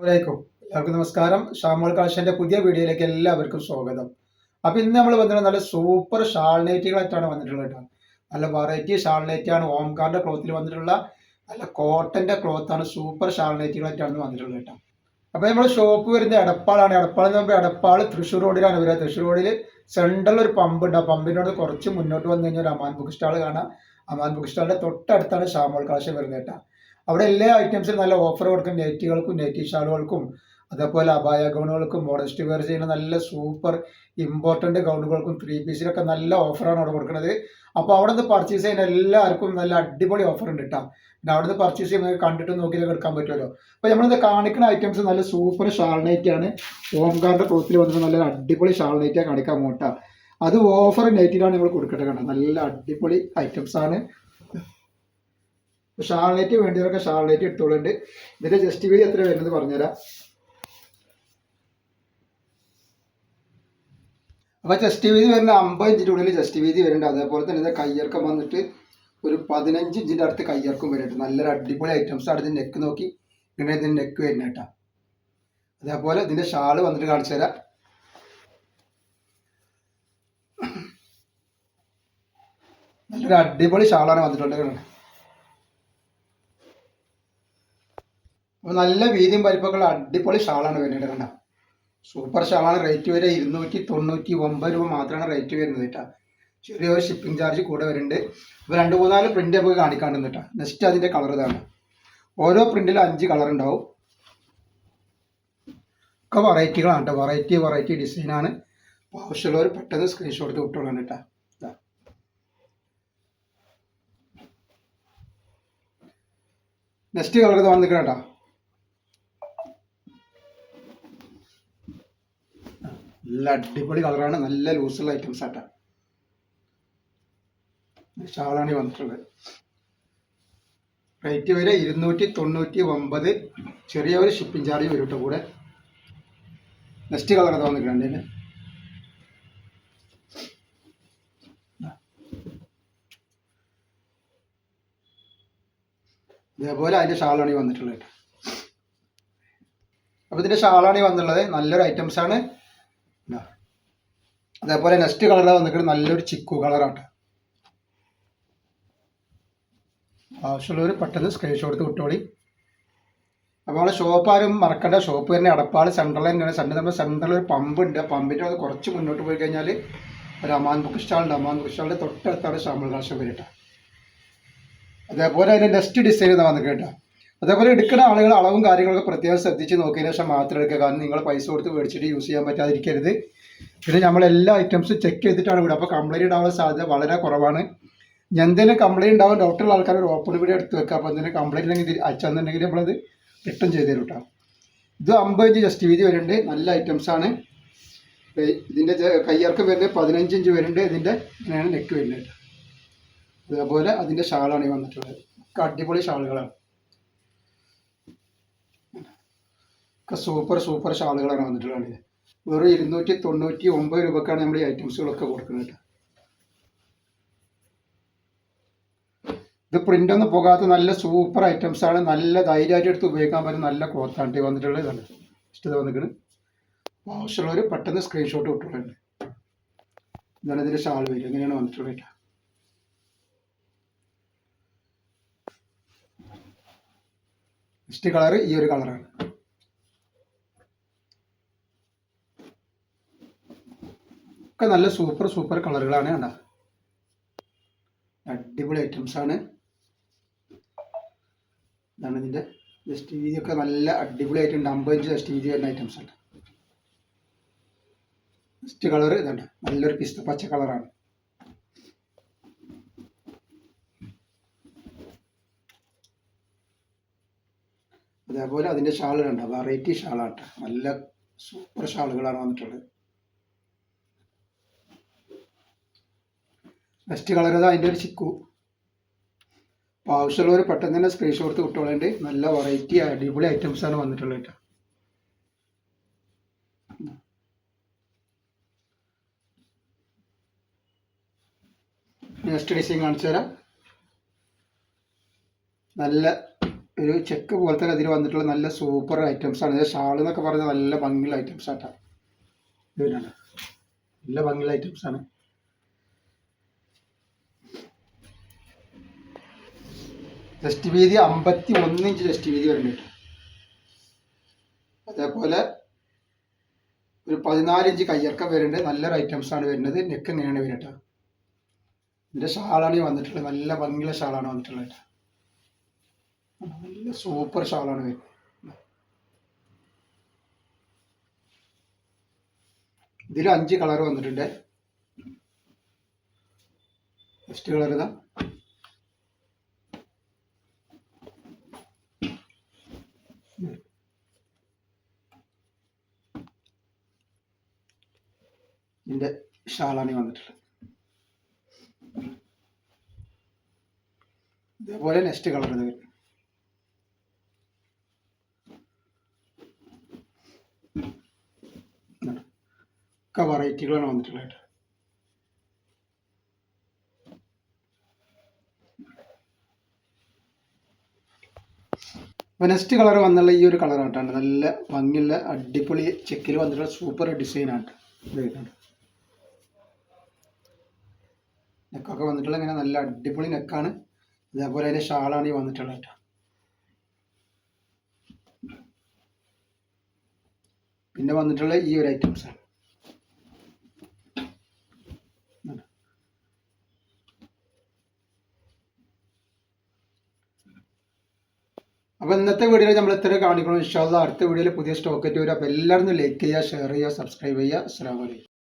അസ്സലാമലൈക്കും എല്ലാവർക്കും നമസ്കാരം. ഷാമോൾ കളക്ഷന്റെ പുതിയ വീഡിയോയിലേക്ക് എല്ലാവർക്കും സ്വാഗതം. അപ്പൊ ഇന്ന് നമ്മൾ വന്നിട്ട് നല്ല സൂപ്പർ ഷാൾനൈറ്റുകളായിട്ടാണ് വന്നിട്ടുള്ളത് കേട്ടോ. നല്ല വെറൈറ്റി ഷാൾ നൈറ്റ് ആണ് ഓംകാറിന്റെ ക്ലോത്തിൽ വന്നിട്ടുള്ള നല്ല കോട്ടന്റെ ക്ലോത്ത് ആണ് സൂപ്പർ ഷാൾനൈറ്റുകളായിട്ടാണ് വന്നിട്ടുള്ളത് കേട്ടോ. അപ്പൊ നമ്മൾ ഷോപ്പ് വരുന്നത് എടപ്പാളാണ്. എടപ്പാൾ എന്ന് പറയുമ്പോൾ എടപ്പാൾ തൃശ്ശൂർ റോഡിലാണ് വരിക. തൃശ്ശൂർ റോഡിൽ സെൻട്രൽ ഒരു പമ്പ് ഉണ്ട്. ആ പമ്പിനോട് കുറച്ച് മുന്നോട്ട് വന്നു കഴിഞ്ഞാൽ ഒരു അമാൻ ബുക്ക് സ്റ്റാൾ കാണാം. അമാൻ ബുക്ക് സ്റ്റാളിന്റെ തൊട്ടടുത്താണ് ഷാമോൾ കാശ് വരുന്നത് കേട്ടോ. അവിടെ എല്ലാ ഐറ്റംസിനും നല്ല ഓഫർ കൊടുക്കും. നെറ്റികൾക്കും നെറ്റി ഷാളുകൾക്കും അതേപോലെ അപായ ഗൗണുകൾക്കും മോഡസ്റ്റ് വെയർ ചെയ്യുന്ന നല്ല സൂപ്പർ ഇമ്പോർട്ടന്റ് ഗൗണുകൾക്കും ത്രീ പീസിലൊക്കെ നല്ല ഓഫറാണ് അവിടെ കൊടുക്കുന്നത്. അപ്പോൾ അവിടെ നിന്ന് പർച്ചേസ് ചെയ്യുന്ന എല്ലാവർക്കും നല്ല അടിപൊളി ഓഫർ ഉണ്ട് കേട്ടോ പിന്നെ അവിടെ നിന്ന് പർച്ചേസ് ചെയ്യുമ്പോൾ കണ്ടിട്ട് നോക്കിയിട്ട് എടുക്കാൻ പറ്റുമല്ലോ. അപ്പോൾ നമ്മളിത് കാണിക്കുന്ന ഐറ്റംസ് നല്ല സൂപ്പർ ഷാൾ ഹോം ആണ്. ഓംകാറിന്റെ ക്ലോത്തിൽ വന്നിട്ട് നല്ല അടിപൊളി ഷാൾ നൈറ്റാണ് കാണിക്കാൻ പോകട്ടോ അത് ഓഫർ നൈറ്റിലാണ് നമ്മൾ കൊടുക്കട്ടെ കണ്ടോ നല്ല അടിപൊളി ഐറ്റംസ് ആണ്. ഷാൾനൈറ്റ് വേണ്ടിയവരൊക്കെ ഷാൾനൈറ്റ് എടുത്തോളുണ്ട്. ഇതിന്റെ ജസ്റ്റ് വീതി എത്ര വരുന്നത് പറഞ്ഞുതരാം. അപ്പൊ ജസ്റ്റ് വീതി വരുന്ന അമ്പത് ഇഞ്ചിന്റെ ഉള്ളിൽ ജസ്റ്റ് വീതി വരുന്നുണ്ട്. അതേപോലെ തന്നെ ഇതിന്റെ കയ്യിറക്കം വന്നിട്ട് ഒരു പതിനഞ്ച് ഇഞ്ചിന്റെ അടുത്ത് കയ്യിറക്കം വരുന്നുണ്ട്. നല്ലൊരു അടിപൊളി ഐറ്റംസ് ആണ് ഇതിന്റെ നെക്ക് നോക്കി. ഇങ്ങനെ ഇതിന്റെ നെക്ക് വരുന്ന കേട്ടാ. അതേപോലെ ഇതിന്റെ ഷാൾ വന്നിട്ട് കാണിച്ചു തരാം. നല്ലൊരു അടിപൊളി ഷാളാണ് വന്നിട്ടുള്ളത് കണ്ടോ. അപ്പൊ നല്ല വീതിയും വലിപ്പമൊക്കെ അടിപൊളി ഷാളാണ് വരുന്നത് കണ്ട? സൂപ്പർ ഷാളാണ് റേറ്റ് വരെ ഇരുന്നൂറ്റി തൊണ്ണൂറ്റി ഒമ്പത് രൂപ മാത്രമാണ് റേറ്റ് വരുന്നത് കേട്ടോ. ചെറിയൊരു ഷിപ്പിംഗ് ചാർജ് കൂടെ വരുന്നുണ്ട്. അപ്പോൾ രണ്ട് മൂന്നാൽ പ്രിന്റ് നമുക്ക് കാണിക്കാണ്ടെന്ന് കേട്ടോ. നെക്സ്റ്റ് അതിന്റെ കളർ ഇതാണ്. ഓരോ പ്രിന്റിലും അഞ്ച് കളർ ഉണ്ടാവും. ഒക്കെ വെറൈറ്റികളാണ് കേട്ടോ. വെറൈറ്റി വെറൈറ്റി ഡിസൈനാണ് ആവശ്യമുള്ളവർ പെട്ടെന്ന് സ്ക്രീൻഷോട്ട് വിട്ടോളാം കേട്ടോ. നെക്സ്റ്റ് കളർ വന്നിരിക്കണം കേട്ടോ. അടിപൊളി കളറാണ്. നല്ല ലൂസുള്ള ഐറ്റംസ് ആട്ടാ. ഷാളാണ് വന്നിട്ടുള്ളത്. റേറ്റ് വരെ ഇരുന്നൂറ്റി തൊണ്ണൂറ്റി ഒമ്പത് ചെറിയ ഒരു ഷിപ്പിംഗ് ചാർജ് വരും കേട്ടോ കൂടെ. നെക്സ്റ്റ് കളർ അത് വന്നിട്ടുണ്ട് അതിന് ഇതേപോലെ അതിന്റെ ഷാളാണ് വന്നിട്ടുള്ളത് അപ്പോൾ ഇതിന്റെ ഷാളാണ് ഈ വന്നിട്ടുള്ളത് നല്ലൊരു ആണ്. അതേപോലെ നെക്സ്റ്റ് കളർ വന്നിട്ട് നല്ലൊരു ചിക്കു കളറാണ് ആവശ്യമുള്ളവർ പെട്ടെന്ന് സ്ക്രീൻഷോട്ട് എടുത്ത് വിട്ടോളി. അപ്പോൾ നമ്മളെ ഷോപ്പ് ആരും മറക്കേണ്ട. ഷോപ്പ് തന്നെ അടപ്പാൾ സെൻട്രൽ തന്നെയാണ് സെൻട്രൽ നമ്മുടെ സെൻട്രൽ ഒരു പമ്പ് ഉണ്ട്. ആ പമ്പിന്റെ അത് കുറച്ച് മുന്നോട്ട് പോയി കഴിഞ്ഞാൽ ഒരു അമാൻ ബുക്ക് സ്റ്റാളുണ്ട് അമാൻ ബുക്ക് സ്റ്റാളിന്റെ തൊട്ടടുത്താണ് ഷാമൽ കാശം വരട്ടെ അതേപോലെ അതിന്റെ നെക്സ്റ്റ് ഡിസൈൻ വന്നിട്ട് കേട്ടോ. അതേപോലെ എടുക്കുന്ന ആളുകൾ അളവും കാര്യങ്ങളൊക്കെ പ്രത്യേകം ശ്രദ്ധിച്ച് നോക്കിയതിന് ശേഷം മാത്രം എടുക്കുക. കാരണം നിങ്ങൾ പൈസ കൊടുത്ത് മേടിച്ചിട്ട് യൂസ് ചെയ്യാൻ പറ്റാതിരിക്കരുത്. പിന്നെ നമ്മൾ എല്ലാ ഐറ്റംസും ചെക്ക് ചെയ്തിട്ടാണ് വിടുക. അപ്പോൾ കംപ്ലൈന്റ് ഉണ്ടാവാൻ സാധ്യത വളരെ കുറവാണ്. എന്തെങ്കിലും കംപ്ലൈന്റ് ഉണ്ടാവും ഡോക്ടറുള്ള ആൾക്കാർ ഒരു ഓപ്പൺ വീഡിയോ എടുത്ത് വെക്കുക. അപ്പോൾ എന്തെങ്കിലും കംപ്ലൈന്റ് ഉണ്ടെങ്കിൽ അയച്ചെന്നുണ്ടെങ്കിൽ നമ്മളത് റിട്ടേൺ ചെയ്ത് തരും കേട്ടോ ഇത് അമ്പത് ഇഞ്ച് ജസ്റ്റ് വീതി വരുന്നുണ്ട്. നല്ല ഐറ്റംസ് ആണ്. ദേ ഇതിന്റെ കയ്യിറക്കം വരുന്നത് പതിനഞ്ച് ഇഞ്ച് വരുന്നുണ്ട്. ഇതിന്റെ ഇങ്ങനെയാണ് നെക്ക് വരുന്നത് അതേപോലെ അതിന്റെ ഷാളാണ് ഈ വന്നിട്ടുള്ളത്. അടിപൊളി ഷാളുകളാണ്. ഒക്കെ സൂപ്പർ സൂപ്പർ ഷാളുകളാണ് വന്നിട്ടുള്ളത്. വെറും ഇരുന്നൂറ്റി തൊണ്ണൂറ്റി ഒമ്പത് രൂപക്കാണ് നമ്മൾ ഈ ഐറ്റംസുകളൊക്കെ കൊടുക്കുന്നത് ഇത് പ്രിന്റ് ഒന്നും പോകാത്ത നല്ല സൂപ്പർ ഐറ്റംസ് ആണ്. നല്ല ധൈര്യമായിട്ട് എടുത്ത് ഉപയോഗിക്കാൻ പറ്റുന്ന നല്ല ക്ലോത്താണ് വന്നിട്ടുള്ളത്. ഇതാണ് ഇഷ്ടത വന്നിരിക്കുന്നത് ആവശ്യമുള്ളവർ പെട്ടെന്ന് സ്ക്രീൻഷോട്ട് വിട്ടുള്ളത് ഇതാണ് ഇതിന്റെ ഷാൾ വരും എങ്ങനെയാണ് വന്നിട്ടുള്ളത് നെക്സ്റ്റ് കളർ ഈ ഒരു കളറാണ് ഒക്കെ നല്ല സൂപ്പർ സൂപ്പർ കളറുകളാണ് കണ്ട? അടിപൊളി ഐറ്റംസ് ആണ്. ഇതാണ് ഇതിന്റെ ജസ്റ്റ് വീതിയൊക്കെ നല്ല അടിപൊളി ആയിട്ടുണ്ട് അമ്പത് ഇഞ്ച് ജസ്റ്റ് വീതി വരുന്ന ഐറ്റംസ് ആണ്. നെക്സ്റ്റ് കളർ ഇതാണ് നല്ലൊരു പിസ്ത പച്ച കളറാണ് അതേപോലെ അതിന്റെ ഷാളുകളുണ്ട് വെറൈറ്റി ഷാളാണ്. നല്ല സൂപ്പർ ഷാളുകളാണ് വന്നിട്ടുള്ളത്. നെക്സ്റ്റ് കളർ അത് അതിന്റെ ഒരു ചിക്കു. അപ്പോൾ ആവശ്യമുള്ളവർ പെട്ടെന്ന് തന്നെ സ്ക്രീൻഷോട്ട് വിട്ടോളേണ്ട. നല്ല വെറൈറ്റി അടിപൊളി ഐറ്റംസ് ആണ് വന്നിട്ടുള്ളത് കേട്ടോ നെക്സ്റ്റ് ഡിസൈൻ കാണിച്ചു തരാം. നല്ല ഒരു ചെക്ക് പോലത്തെ അതിൽ വന്നിട്ടുള്ള നല്ല സൂപ്പർ ഐറ്റംസ് ആണ്. ഷാൾ എന്നൊക്കെ പറഞ്ഞാൽ നല്ല ഭംഗിയുള്ള ഐറ്റംസ് ആട്ടാ ഇതിനാണ് നല്ല ഭംഗിയുള്ള ഐറ്റംസ് ആണ്. ജസ്റ്റ് വീതി അമ്പത്തി ഒന്ന് ഇഞ്ച് ജസ്റ്റ് വീതി വരുന്നുണ്ട്. അതേപോലെ ഒരു പതിനാല് ഇഞ്ച് കയ്യിറക്കം വരുന്നുണ്ട്. നല്ലൊരു ഐറ്റംസ് ആണ് വരുന്നത്. നെക്ക് ഇങ്ങനെയാണ് വരുന്നത് ഇതിന്റെ ഷാളാണ് ഈ വന്നിട്ടുള്ളത്. നല്ല ഭംഗിയുള്ള ഷാളാണ് വന്നിട്ടുള്ളത് നല്ല സൂപ്പർ ഷാളാണ് വരുന്നത്. ഇതിൽ അഞ്ച് കളർ വന്നിട്ടുണ്ട്. ഫസ്റ്റ് കളർ ഇതാ. ഇതിന്റെ ഷാളാണ് വന്നിട്ടുള്ളത്. ഇതേപോലെ നെക്സ്റ്റ് കളർ ഇത് വരും. വെറൈറ്റികളാണ് വന്നിട്ടുള്ളത് അപ്പോൾ നെക്സ്റ്റ് കളർ വന്നുള്ള ഈ ഒരു ആയിട്ടാണ് നല്ല ഭംഗിയുള്ള അടിപൊളി ചെക്കിൽ വന്നിട്ടുള്ള സൂപ്പർ ഡിസൈനാണ് ഇത് വരുന്നുണ്ട് നെക്കൊക്കെ വന്നിട്ടുള്ള ഇങ്ങനെ നല്ല അടിപൊളി നെക്കാണ്. ഇതേപോലെ അതിന്റെ ഷാളാണ് ഈ വന്നിട്ടുള്ളത് കേട്ടോ. പിന്നെ വന്നിട്ടുള്ള ഈ ഒരു ഐറ്റംസ് ആണ്. അപ്പോൾ ഇന്നത്തെ വീഡിയോയിൽ നമ്മൾ ഇത്ര കാണിക്കണം. ഇൻഷാല്ല അടുത്ത വീഡിയോയിൽ പുതിയ സ്റ്റോക്ക് ആയിട്ട് വരും. അപ്പോൾ എല്ലാവരും ലൈക്ക് ചെയ്യുക ഷെയർ ചെയ്യുക സബ്സ്ക്രൈബ് ചെയ്യുക. അസ്സാം വലൈക്കും